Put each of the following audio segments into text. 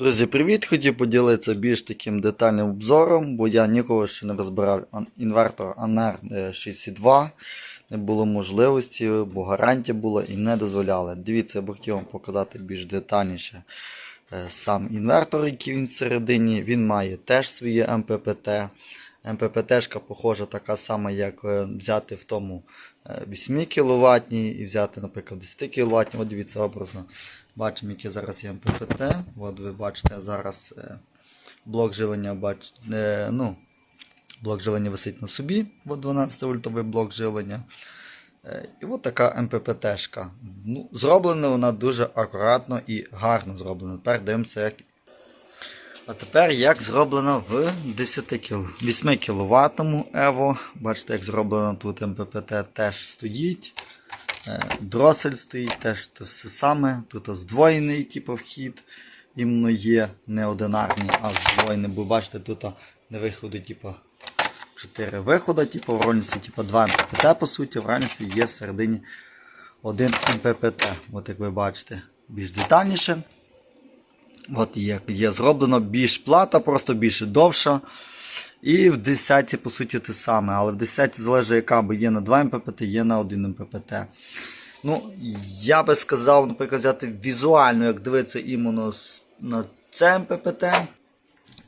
Друзі, привіт! Хотів поділитися більш таким детальним обзором, бо я ніколи ще не розбирав інвертор ANR 62. Не було можливості, бо гарантія була і не дозволяли. Дивіться, я б хотів вам показати більш детальніше е, сам інвертор, який він всередині. Він має теж своє МППТ. МППТ-шка похожа така сама, як е, взяти в тому е, 8 кВт і взяти, наприклад, 10 кВт. От дивіться образно. Бачимо, яке зараз є МППТ. От ви бачите зараз е, блок жилення, бачите, е, ну, блок жилення висить на собі, от 12 вольтовий блок жилення. Е, І от така МППТ-шка. Ну, зроблена вона дуже акуратно і гарно зроблена. Тепер дивимося, як. А тепер як зроблено в 10 кіл... 8 кВт Evo. Бачите, як зроблено тут МППТ теж стоїть. Е, Дросель стоїть, теж то все саме. Тут здвоєний типу, вхід. Іменно є не одинарний, а здвоєний. Бо бачите, тут не виходу, типу, 4 виходи, типу, в рольниці, типу, 2 МППТ, по суті, в рольниці є всередині один МППТ. От як ви бачите, більш детальніше. От є, є зроблено більш плата, просто більше довша. І в 10 по суті те саме, але в 10 залежить яка, бо є на 2 МППТ, є на 1 МППТ. Ну, я би сказав, наприклад, взяти візуально, як дивитися іменно на це МППТ,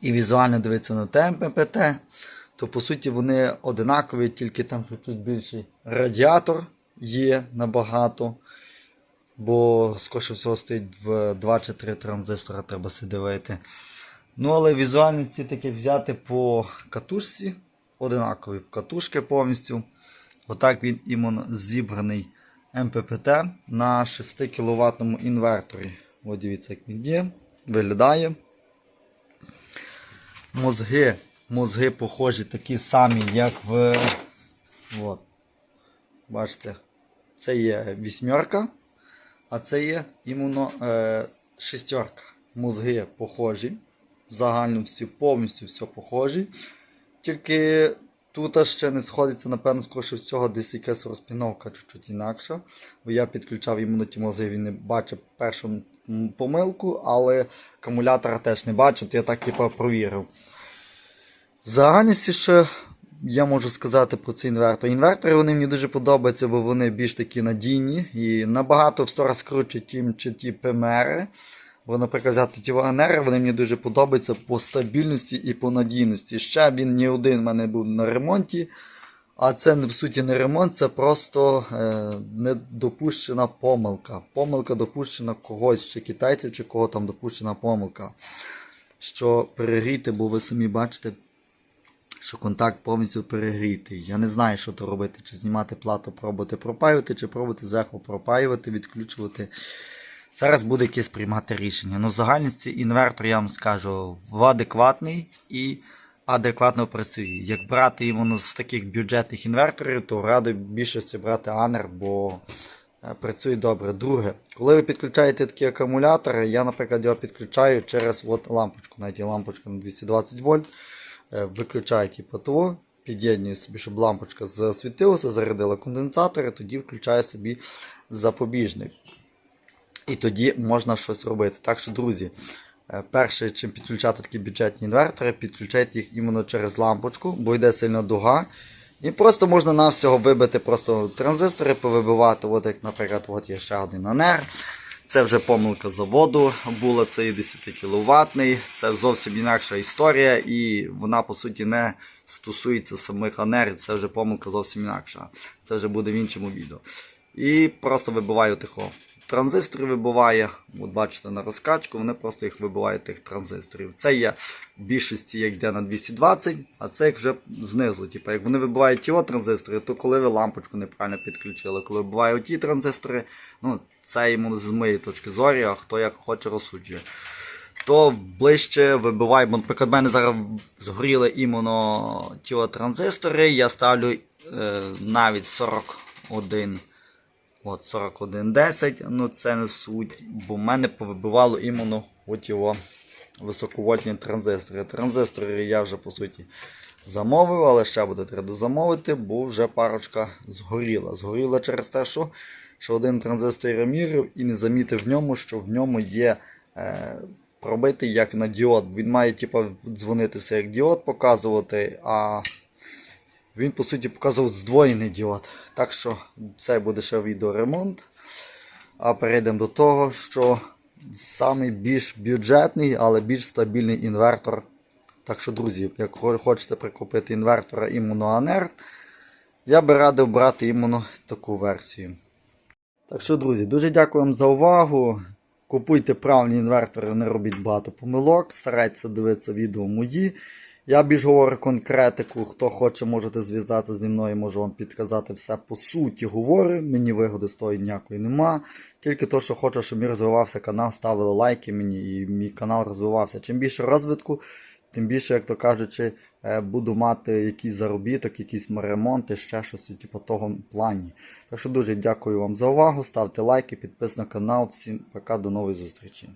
і візуально дивитися на те МППТ, то по суті вони одинакові, тільки там чуть більший радіатор є набагато. Бо скоріше всього стоїть в 2 чи 3 транзистора, треба дивити. Ну, але візуальності таке взяти по катушці, одинакові катушки повністю. Отак він іменно зібраний МППТ на 6 кВт інверторі. От дивіться, як він є, виглядає. Мозги, мозги похожі такі самі, як в. От. Бачите, це є вісьмерка, а це є іменно е, шестерка. Мозги похожі. В загальності повністю все похожі. Тільки тут ще не сходиться, напевно, скоріше всього, десь якась розпіновка чуть-чуть інакша. Бо я підключав іменно ті мозги, він не бачив першу помилку, але акумулятора теж не бачив, то я так типу провірив. В загальності ще я можу сказати про цей інвертор. Інвертори вони мені дуже подобаються, бо вони більш такі надійні і набагато в 100 раз круче, тім чи ті ПМРи. Бо, наприклад, взяти ті вагонери, вони мені дуже подобаються по стабільності і по надійності. Ще він ні один в мене був на ремонті. А це по суті не ремонт, це просто е, недопущена помилка. Помилка допущена когось, чи китайців, чи кого там допущена помилка. Що перегріти, бо ви самі бачите, що контакт повністю перегрітий. Я не знаю, що то робити, чи знімати плату, пробувати пропаювати, чи пробувати зверху пропаювати, відключувати. Зараз буде якесь приймати рішення. Ну, загальності інвертор, я вам скажу, в адекватний і адекватно працює. Як брати іменно з таких бюджетних інверторів, то радий більшості брати Анер, бо е, працює добре. Друге, коли ви підключаєте такі акумулятори, я, наприклад, його підключаю через от лампочку, навіть є лампочка на 220 вольт. Е, Виключаю типу того, під'єднюю собі, щоб лампочка засвітилася, зарядила конденсатори, тоді включаю собі запобіжник. І тоді можна щось робити. Так що, друзі, е, перше, чим підключати такі бюджетні інвертори, підключайте їх іменно через лампочку, бо йде сильна дуга. І просто можна на всього вибити просто транзистори, повибивати. От як, наприклад, от є ще один АНР. Це вже помилка заводу була, це і 10 кВт. Це зовсім інакша історія, і вона по суті не стосується самих АНР, це вже помилка зовсім інакша. Це вже буде в іншому відео. І просто вибиваю тихо. Транзистори вибиває, от бачите на розкачку, вони просто їх вибивають тих транзисторів. Це є в більшості як йде на 220, а це як вже знизу. Типу, як вони вибивають ті транзистори, то коли ви лампочку неправильно підключили, коли вибивають ті транзистори, ну це йому з моєї точки зору, а хто як хоче розсуджує. То ближче вибивай, бо, наприклад, в мене зараз згоріли іменно ті транзистори, я ставлю е, навіть 41. От 4110, ну це не суть, бо в мене повибивало іменно от його високовольтні транзистори. Транзистори я вже по суті замовив, але ще буде треба замовити, бо вже парочка згоріла. Згоріла через те, що, що один транзистор мірив і не замітив в ньому, що в ньому є е, пробитий як на діод. Він має типу, дзвонитися як діод показувати, а він по суті показував здвоєний діод. Так що це буде ще відеоремонт. А перейдемо до того, що самий більш бюджетний, але більш стабільний інвертор. Так що, друзі, як хочете прикупити інвертора імуно Анерт, я би радив брати іменно таку версію. Так що, друзі, дуже дякую вам за увагу. Купуйте правильні інвертори, не робіть багато помилок, старайтеся дивитися відео мої. Я більш говорю конкретику. Хто хоче, можете зв'язатися зі мною, можу вам підказати все по суті говорю. Мені вигоди з того ніякої нема. Тільки то, що хочу, щоб мій розвивався канал, ставили лайки мені і мій канал розвивався. Чим більше розвитку, тим більше, як то кажучи, е, буду мати якийсь заробіток, якісь ремонти, ще щось у типу, того плані. Так що дуже дякую вам за увагу. Ставте лайки, підписуйтесь на канал. Всім пока, до нової зустрічі.